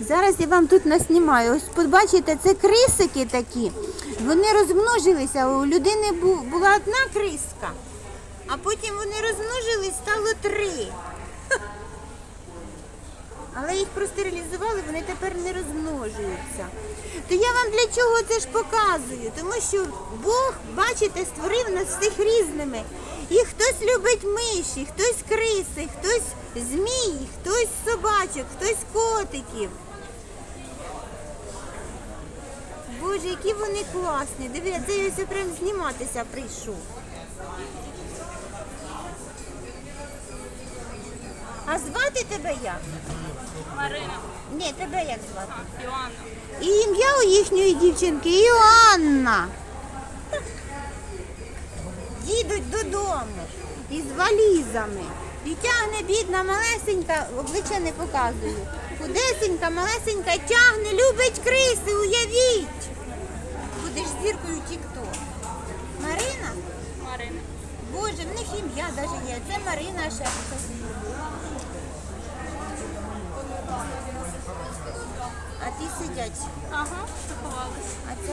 Зараз я вам тут наснімаю. Ось побачите, це крисики такі. Вони розмножилися. У людини була одна криска, а потім вони розмножились, стало три. Але їх простерилізували, вони тепер не розмножуються. То я вам для чого це ж показую? Тому що Бог, бачите, створив нас всіх різними. І хтось любить миші, хтось криси, хтось змій, хтось собачок, хтось котиків. Боже, які вони класні. Диви, це я ось прям зніматися прийшов. А звати тебе як? Марина, Ні, тебе як звати? Іоанна. І ім'я у їхньої дівчинки Іоанна. Їдуть додому із валізами. І тягне бідна малесенька, обличчя не показую. Худесенька, малесенька тягне, любить криси, уявіть. Будеш зіркою тік-ток. Марина? Марина. Боже, в них ім'я навіть є. Це Марина ще. хтось. А ті сидять. Ага, заховалась. А